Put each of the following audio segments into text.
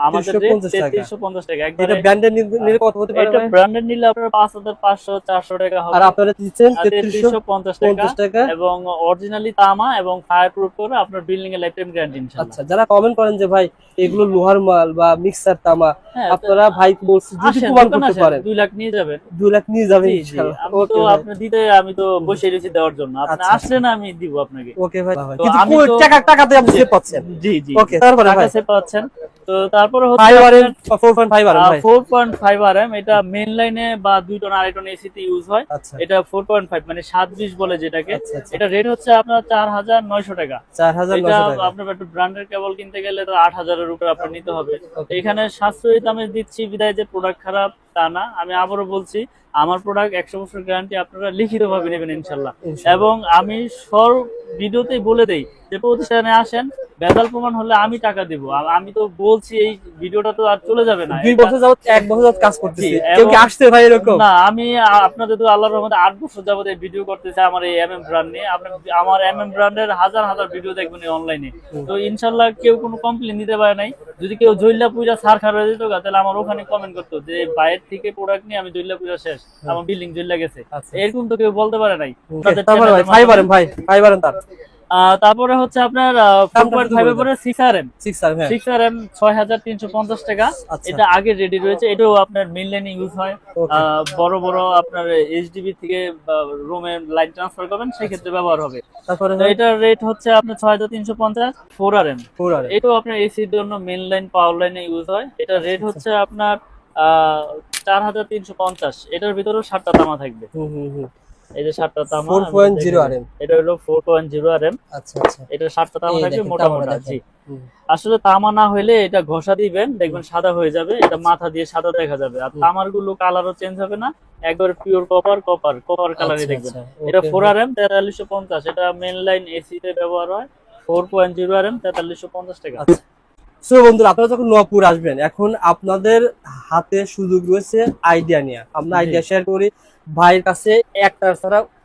আমাদের তেত্রিশশো রেট পঞ্চাশ টাকা। তেত্রিশশো পঞ্চাশ টাকা। এটা একবারে ব্র্যান্ডের নিলে কত হতে পারে এটা ভাই? ব্র্যান্ডেড নিলে আপনার পাঁচ হাজার পাঁচশো চারশো টাকা আর হবে আপনারা দিচ্ছেন আর তেত্রিশশো 3350 টাকা পঞ্চাশ টাকা। এবং অরিজিনালি তামা এবং ফায়ার প্রুফ করে আপনার বিল্ডিং এর লাইফ টাইম গ্যারান্টি আচ্ছা যারা কমেন্ট করেন যে ভাই এগুলো লোহার মাল বা মিক্সার তামা হ্যাঁ, আপনারা ভাই বলছি যদি প্রমাণ করতে পারেন। দুই লাখ নিয়ে যাবেন। দুই লাখ নিয়ে যাবেন ইনশাআল্লাহ। তো আপনি দিতে আমি তো বসে রয়েছি দেওয়ার জন্য। আপনি আচ্ছা, আসলে না আমি দিব আপনাকে। ওকে ভাই। তো কিন্তু আমি কো- তো- টাকা টাকাতে আপনি সেভ পাচ্ছেন? জি জি। ওকে তারপরে ভাই। কাছে পাচ্ছেন। তো তারপরে এটা মেন লাইনে বা দুই টন আড়াই টন এসিতে ইউজ হয়। আচ্ছা। এটা ফোর পয়েন্ট ফাইভ মানে সাত বিশ বলে যেটাকে। আচ্ছা আচ্ছা। এটা রেট হচ্ছে আপনার চার হাজার নয়শো টাকা। এটা আপনার একটু ব্র্যান্ডের কেবল কিনতে গেলে আট হাজারের উপরে আপনার নিতে হবে। এখানে সাশ্রয়ী দামে দিচ্ছি বিদায় যে প্রোডাক্ট খারাপ তা না আমি আবারও বলছি আমার প্রোডাক্ট একশো বছর গ্যারান্টি আপনারা লিখিত ভাবে নেবেন ইনশাল্লাহ। এবং আমি সব ভিডিওতেই বলে দেই যে প্রতিষ্ঠানে আসেন বেদাল প্রমাণ হলে আমি টাকা দিব। আমি তো বলছি এই ভিডিওটা তো আর চলে যাবে না। দুই বছর যাবত এক বছর যাবত কাজ করতেছি। জি, কেউ কি আসছে ভাই এরকম? না আমি আপনাদের তো আল্লাহর রহমতে আট বছর যাবত এই ভিডিও করতেছে আমার এই এম এম ব্র্যান্ড নিয়ে। আপনি আমার এম এম ব্র্যান্ডের হাজার হাজার ভিডিও দেখবেন অনলাইনে তো ইনশাল্লাহ কেউ কোনো কমপ্লেন দিতে পারে নাই। যদি কেউ জৈল্লা পূজা সার খার হয়ে যেত তাহলে আমার ওখানে কমেন্ট করতো যে বাইরের থেকে প্রোডাক্ট নিয়ে আমি পূজা শেষ। আমার বিল্ডিং গেছে। আচ্ছা। এরকম তো কেউ বলতে পারে নাই। তারপরে ভাই channel এর ফাইভ আর মাধ্যমে। এম ভাই ফাইভ তার। তারপরে হচ্ছে আপনার ফোর পয়েন্ট শুধু ফাইভ বলে পরে six R M six R হ্যাঁ। সিক্স আর এম ছয় হাজার তিনশো পঞ্চাশ টাকা। আচ্ছা। এটা আগে রেডি রয়েছে। এটাও আপনার মেন লাইনে ইউজ হয়। বড় বড় আপনার এইচডিবি থেকে রুমে লাইন ট্রান্সফার করবেন সেই ক্ষেত্রে ব্যবহার হবে। তারপরে এটার রেট হচ্ছে আপনার ছয় হাজার তিনশো পঞ্চাশ four R M four R এটাও আপনার এসির জন্য মেন লাইন পাওয়ার লাইনে ইউজ হয়। এটার রেট হচ্ছে আপনার চার হাজার তিনশো পঞ্চাশ। এটার ভিতরেও সাতটা তামা থাকবে। এই যে সাতটা তামা four point zero R M এটা হলো four point zero R M আচ্ছা আচ্ছা। এটা সাতটা তামা থাকবে দেখেন, মোটা তামাটা মোটা দেখেন। জি আসলে তামা না এটা ঘষা দিবেন দেখবেন সাদা হয়ে যাবে এটা মাথা দিয়ে সাদা দেখা যাবে। আর তামারগুলো কালারও চেঞ্জ হবে না একবার পিওর কপার কপার কপার কালারই আচ্ছা, দেখবেন। আচ্ছা, এটা ফোর আর এম তেতাল্লিশশো পঞ্চাশ। এটা মেন লাইন এসি তে ব্যবহার হয় four point zero R M তেতাল্লিশশো পঞ্চাশ টাকা। আচ্ছা। সো বন্ধুরা আপনারা যখন নোয়াপুর আসবেন এখন আপনাদের হাতে সুযোগ রয়েছে আইডিয়া নিয়ে। আমরা আইডিয়া শেয়ার করি। ভাইয়ের কাছে একটা ছাড়া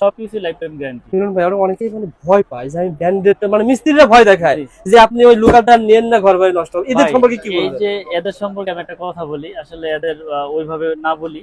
সবকিছু লাইফ টাইম গ্যারান্টি মিলন ভাই আমরা অনেকেই মানে ভয় পায় যে আমি ব্র্যান্ডেড মানে মিস্ত্রিরা ভয় দেখায় যে আপনি ওই লোকালটা নেন না ঘর বাড়ি নষ্ট। হবে। এদের সম্পর্কে কি এই যে এদের সম্পর্কে আমি একটা কথা বলি আসলে এদের ওইভাবে না বলি।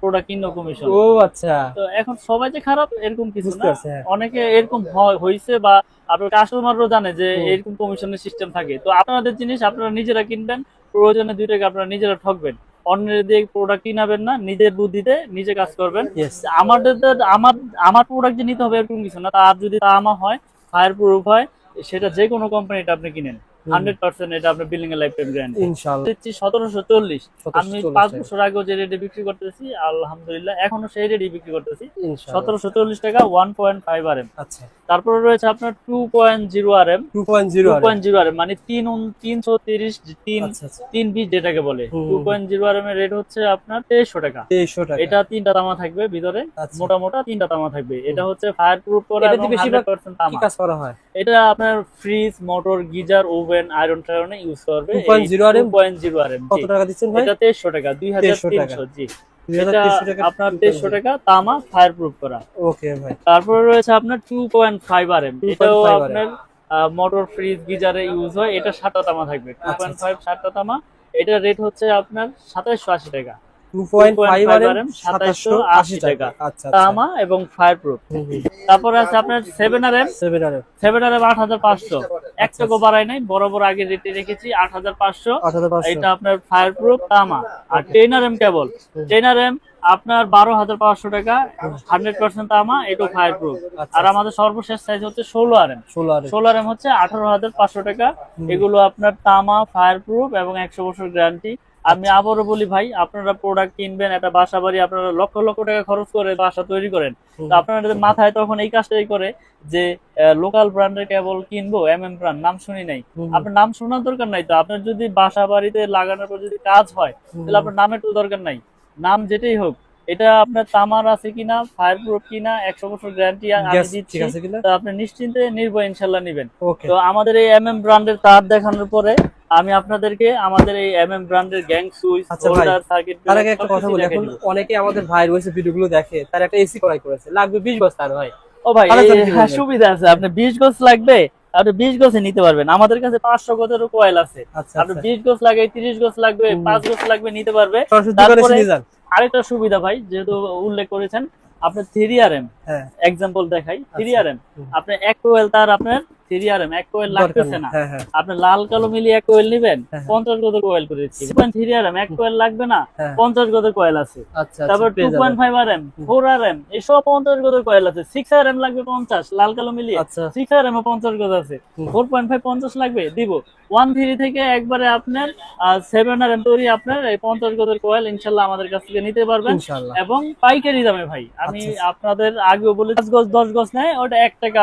প্রোডাক্ট কিনো কমিশন ও আচ্ছা। তো এখন সবাই যে খারাপ এরকম কিছু না। হ্যাঁ। অনেকে এরকম বা আপনার কাস্টমারও জানে যে এরকম কমিশনের সিস্টেম থাকে। তো আপনাদের জিনিস আপনারা নিজেরা কিনবেন প্রয়োজনে দুই টাকা আপনারা নিজেরা ঠকবেন। অন্যের দিয়ে প্রোডাক্ট কিনাবেন না নিজের বুদ্ধিতে নিজে কাজ করবেন। আমাদের তো- আমার আমার প্রোডাক্ট যে নিতে হবে এরকম কিছু না। তার যদি তা আমার হয় ফায়ার প্রুফ হয় সেটা যে কোনো কোম্পানিটা আপনি কিনেন। হান্ড্রেড পার্সেন্ট এটা আপনার বিল্ডিং এর লাইফ টাইম গ্যারান্টি ইনশাআল্লাহ। দিচ্ছি সতেরোশো চল্লিশ। আমি পাঁচ বছর আগেও যে রেটে বিক্রি করতেছি আলহামদুলিল্লাহ এখনও সেই রেটে বিক্রি করতেছি। সতেরোশো চল্লিশ টাকা one point five R M আচ্ছা। তারপরে রয়েছে আপনার two point zero R M 2.0 two R point zero R M মানে তিন উন- তিনশো তিরিশ তিন আচ্ছা আচ্ছা। তিন বিশ যেটাকে বলে। Two point zero R M এর রেট হচ্ছে আপনার তেইশশো টাকা। 2300 টাকা। এটা তিনটা তামা থাকবে ভিতরে। মোটা মোটা তিনটা তামা থাকবে। এটা হচ্ছে ফায়ার প্রুফ করা এটাতে এবং বেশিরভাগ 100% কি তামা। কাজ করা হয়? এটা আপনার fridge motor geyser oven iron টায়রনে use করবে 2.0 RM? পয়েন্ট জিরো আর কত টাকা দিচ্ছেন ভাই? এটা তেইশশো টাকা 2300 জি। এটা আপনার তেইশশো টাকা তামা ফায়ার প্রুফ করা। ওকে ভাই। তারপরে রয়েছে আপনার two point five R M 2.5 এটাও আপনার মোটর ফ্রিজ গিজারে ইউজ হয় এটা সাতটা তামা থাকবে। টু আচ্ছা, পয়েন্ট ফাইভ সাতটা তামা এটা রেট হচ্ছে আপনার সাতাইশশো আশি টাকা। 2.5 আর 2.5 2780 টাকা। আচ্ছা আচ্ছা। তামা এবং ফায়ার প্রুফ হুম, হুম। তারপরে আছে আপনার seven R M 7 R M seven R M আট হাজার পাঁচশো। এক টাকা বাড়ায় নাই বরাবর আগে রেটে রেখেছি আট হাজার পাঁচশো। 8500 এটা আপনার ফায়ার প্রুফ তামা। আর ten R M cable ten R M আপনার বারো হাজার পাঁচশো টাকা হান্ড্রেড পার্সেন্ট তামা এটাও ফায়ার প্রুফ আচ্ছা, আর আমাদের সর্বশেষ সাইজ হচ্ছে ষোলো আর এম 16 আর ষোলো আর এম হচ্ছে আঠারো হাজার পাঁচশো টাকা। এগুলো আপনার তামা ফায়ার প্রুফ এবং একশো বছর গ্যারান্টি আমি আবারও বলি ভাই আপনারা প্রোডাক্ট কিনবেন একটা বাসা বাড়ি আপনারা লক্ষ লক্ষ টাকা খরচ করে বাসা তৈরি করেন। তো আপনাদের মাথায় তখন এই কাজটাই করে যে লোকাল ব্র্যান্ডের কেবল কিনবো এম এম ব্র্যান্ড নাম শুনি নাই। আপনার নাম শোনার দরকার নাই তো? আপনার যদি বাসা বাড়িতে লাগানোর পর যদি কাজ হয় তাহলে আপনার নামের তো দরকার নাই। নাম যেটাই হোক এটা আপনার তামার আছে কিনা ফায়ার প্রুফ কিনা একশো বছর গ্যারান্টি আমি দিচ্ছি ঠিক আছে কিনা? তো আপনি নিশ্চিন্তে নির্ভয় ইনশাল্লাহ নেবেন। তো আমাদের এই এম এম ব্র্যান্ডের তার দেখানোর পরে আমি আপনাদেরকে আমাদের এই এম এম ব্র্যান্ডের গ্যাং সুইচ হোল্ডার সার্কিট তার আগে একটা কথা বলি এখন অনেকে আমাদের ভাই রয়েছে ভিডিওগুলো দেখে তার একটা এসি করাই করেছে লাগবে 20 বস্তা আর ভাই। ও ভাই হ্যাঁ, সুবিধা আছে আপনি বিশ গজ লাগবে আপনি বিশ গজে নিতে পারবেন। আমাদের কাছে পাঁচশো গজেরও কয়েল আছে। আচ্ছা আপনি আচ্ছা বিশ গজ লাগে তিরিশ গজ লাগবে হুম। পাঁচ গজ লাগবে নিতে পারবে। তারপরে- আরেকটা সুবিধা ভাই যেহেতু উল্লেখ করেছেন আপনার থ্রি আর এম হ্যাঁ। এক্সাম্পল দেখাই থ্রি। R M. আপনি এক কোয়েল তার আপনার থ্রি আর এম এক কোয়েল লাগতেছে না। হ্যাঁ হ্যাঁ। আপনি লাল কালো মিলিয়ে এক কোয়েল নিবেন হ্যাঁ। পঞ্চাশ গজের কোয়েল করে দিচ্ছি। থ্রি আর এম এক কোয়েল লাগবে না। পঞ্চাশ গজের কোয়েল আছে। আচ্ছা তারপর আচ্ছা two point five R M four R M এসব পঞ্চাশ গজের কয়েল আছে। সিক্স আর এম লাগবে পঞ্চাশ লাল কালো মিলিয়ে। সিক্স আর এম পঞ্চাশ গজ আছে। ফোর পয়েন্ট ফাইভ পঞ্চাশ লাগবে দিব। ওয়ান থ্রি থেকে একবারে আপনার সেভেন আর এম তৈরি আপনার এই পঞ্চাশ গজের কয়েল ইনশাল্লাহ আমাদের কাছ থেকে নিতে পারবেন। এবং পাইকারি দামে ভাই আমি আচ্ছা, আপনাদের আগেও বলে পাঁচ গজ দশ গজ নেয় ওটা এক টাকা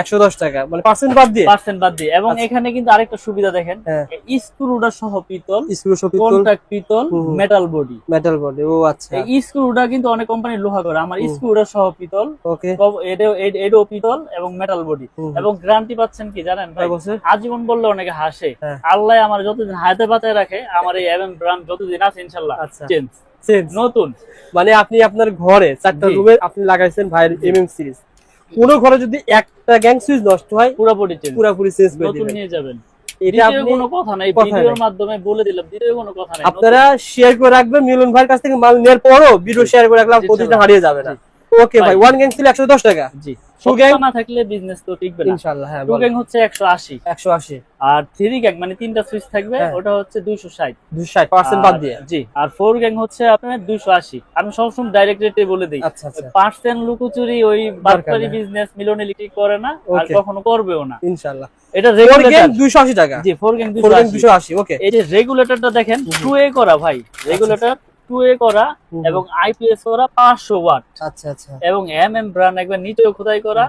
একশো দশ টাকা। মানে পার্সেন্ট বাদ দিয়ে? পার্সেন্ট বাদ দিয়ে। এবং আচ্ছা। এখানে কিন্তু আরেকটা সুবিধা দেখেন হ্যাঁ। স্ক্রুটা সহ পিতল স্ক্রু সহ পিতল। কন্ট্যাক্ট পিতল। মেটাল বডি মেটাল বডি ও আচ্ছা। এই স্ক্রুটা কিন্তু অনেক কোম্পানি লোহা করে। আমার। স্ক্রুটা সহ পিতল ওকে এটাও এটাও পিতল এবং মেটাল বডি এবং গ্যারান্টি পাচ্ছেন কি জানেন ভাই? কয় আজীবন বললে অনেকে হাসে। হ্যাঁ। আল্লাহ আমার যতদিন হাতে পাতে রাখে আমার এই এমএম ব্র্যান্ড যতদিন আছে ইনশাল্লাহ আচ্ছা। চেঞ্জ নতুন। মানে আপনি আপনার ঘরে চারটা রুমে আপনি লাগাইছেন ভাইয়ের এমএম সিরিজ কোন ঘরে যদি একটা গ্যাং সুইচ নষ্ট হয় পুরোপুরি চেঞ্জ পুরোপুরি চেঞ্জ করে নতুন দিবেন নিয়ে যাবেন। এটা আপনি কোনো কথা নাই ভিডিওর মাধ্যমে বলে দিলাম দ্বিতীয় কোনো কথা নাই। আপনারা শেয়ার করে রাখবেন মিলন ভাইয়ের কাছ থেকে মাল নেওয়ার পরও ভিডিও শেয়ার করে রাখলাম প্রতিদিন প্রতিটা হারিয়ে যাবে না। ওকে ভাই। ওয়ান গ্যাং ছিল একশো দশ টাকা। জি? না থাকলে বিজনেস তো টিকবে না। ইনশাল্লাহ হ্যাঁ টু হচ্ছে একশো আশি। একশো আশি। আর থ্রি গ্যাং মানে তিনটা সুইচ থাকবে হ্যাঁ। ওটা হচ্ছে দুইশো ষাট। দুশো ষাট পার্সেন্ট বাদ দিয়ে। জি আর ফোর গ্যাং হচ্ছে আপনার দুইশো আশি। আমি সবসময় ডাইরেক্ট রেটে বলে দিই। আচ্ছা আচ্ছা। পার্সেন্ট লুকোচুরি ওই বাটপারি করে না আর কখনো করবেও না। এটা ফোর রেগুলেটর দুইশো আশি টাকা। জি ফোর গ্যাং ফোর গ্যাং দুইশো দুশো আশি ওকে এই যে রেগুলেটরটা দেখেন টু এ করা ভাই। রেগুলেটর টু এ করা এবং আইপিএস করা পাঁচশো ওয়াট আচ্ছা আচ্ছা। এবং এম এম ব্র্যান্ড একবার নিচেও খোদাই করা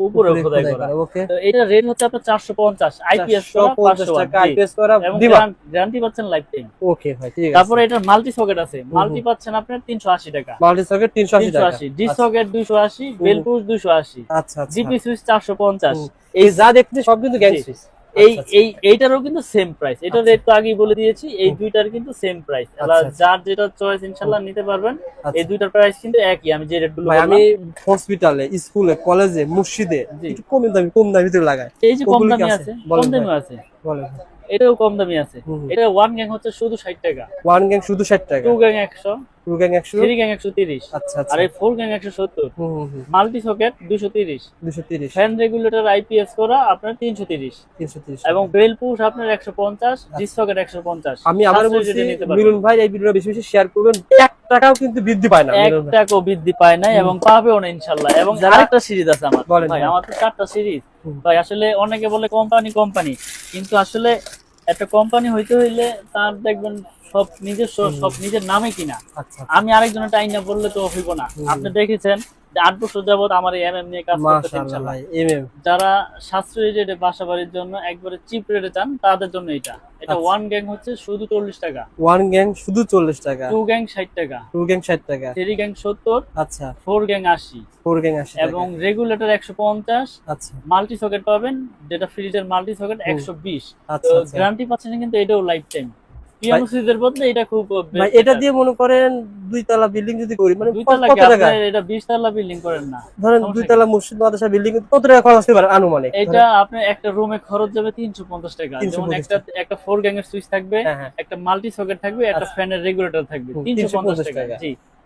উপরে খোদাই করা। ওকে। তো এটা রেট হচ্ছে আপনার চারশো পঞ্চাশ আইপিএস করা 450 টাকা আইপিএস করা দিবা। গ্যারান্টি পাচ্ছেন লাইফ টাইম ওকে ভাই ঠিক আছে। তারপরে এটা মাল্টি সকেট আছে। মাল্টি পাচ্ছেন আপনার তিনশো আশি টাকা। মাল্টি সকেট 380 তিনশো টাকা। আশি ডি সকেট দুইশো আশি বেল পুশ দুইশো আশি। আচ্ছা জিপি সুইচ চারশো পঞ্চাশ। হুম। এই যা দেখতে সব কিন্তু গ্যাং সুইচ এই এই এইটারও কিন্তু সেম প্রাইস এটার রেট তো আগেই বলে দিয়েছি এই দুইটার কিন্তু সেম প্রাইস আচ্ছা, আচ্ছা। যার যেটা চয়েস ইনশাল্লাহ নিতে পারবেন আচ্ছা। এই দুইটার প্রাইস কিন্তু একই। আমি যে রেটগুলো ভাই আমি হসপিটালে স্কুলে কলেজে মসজিদে। একটু কম দামি কম দামিতে লাগাই। এই যে কম দামি আছে? আছে কম দামি আছে। বলেন। এটাও কম দামি আছে। এটা ওয়ান গ্যাং হচ্ছে শুধু ষাট টাকা। ওয়ান গ্যাং শুধু 60 টাকা? টু গ্যাং একশো। টু গ্যাং 100 থ্রি গ্যাং একশো তিরিশ। আচ্ছা আচ্ছা। আর এই ফোর গ্যাং একশো সত্তর। হুম হুম হুম। মাল্টি সকেট দুশো তিরিশ। 230 ফ্যান রেগুলেটর আইপিএস করা আপনার তিনশো তিরিশ। 330 এবং বেল পুশ আপনার সকেট একশো পঞ্চাশ। আমি আবার বলছি মিলন ভাই এই ভিডিওটা বেশি বেশি শেয়ার করবেন। টাকাও কিন্তু বৃদ্ধি পায় না এক। টাকাও বৃদ্ধি পায় নাই এবং পাবেও না ইনশাল্লাহ। এবং আরেকটা সিরিজ আছে আমার। ভাই আমার তো চারটা সিরিজ। ভাই আসলে অনেকে বলে কোম্পানি কোম্পানি কিন্তু আসলে একটা কোম্পানি হইতে হইলে তার দেখবেন সব নিজস্ব সব নিজের নামে কিনা। আচ্ছা আমি আরেকজনের টাইম না বললে তো হইব না। আপনি দেখেছেন আট বছর যাবত আমার এমএম নিয়ে কাজ করতেছে যারা সাশ্রয়ী রেটে বাসা বাড়ির জন্য একবারে চিপ রেটে চান তাদের জন্য এটা। এটা আচ্ছা। ওয়ান গ্যাং হচ্ছে শুধু চল্লিশ টাকা। ওয়ান গ্যাং শুধু 40 টাকা। টু গ্যাং ষাট টাকা। টু গ্যাং 60 টাকা। থ্রি গ্যাং সত্তর আচ্ছা। ফোর গ্যাং আশি। ফোর গ্যাং 80 টাকা। এবং রেগুলেটর একশো পঞ্চাশ। আচ্ছা। মাল্টি সকেট পাবেন যেটা ফ্রিজের মাল্টি সকেট একশো বিশ। আচ্ছা আচ্ছা। গ্যারান্টি পাচ্ছেন কিন্তু এটাও লাইফ টাইম পিয়ানো বদলে এটা খুব এটা দিয়ে মনে করেন দুই তলা বিল্ডিং যদি করি মানে কত টাকা? এটা বিশ তলা বিল্ডিং করেন না? ধরেন দুই তলা মসজিদ মাদ্রাসা বিল্ডিং কত টাকা খরচ হতে পারে আনুমানিক? এটা একটা রুমে খরচ যাবে তিনশো পঞ্চাশ টাকা। যেমন একটা একটা ফোর গ্যাং এর সুইচ থাকবে একটা মাল্টি সকেট থাকবে একটা ফ্যানের রেগুলেটর থাকবে তিনশো পঞ্চাশ 350 টাকা। টাকা। জি।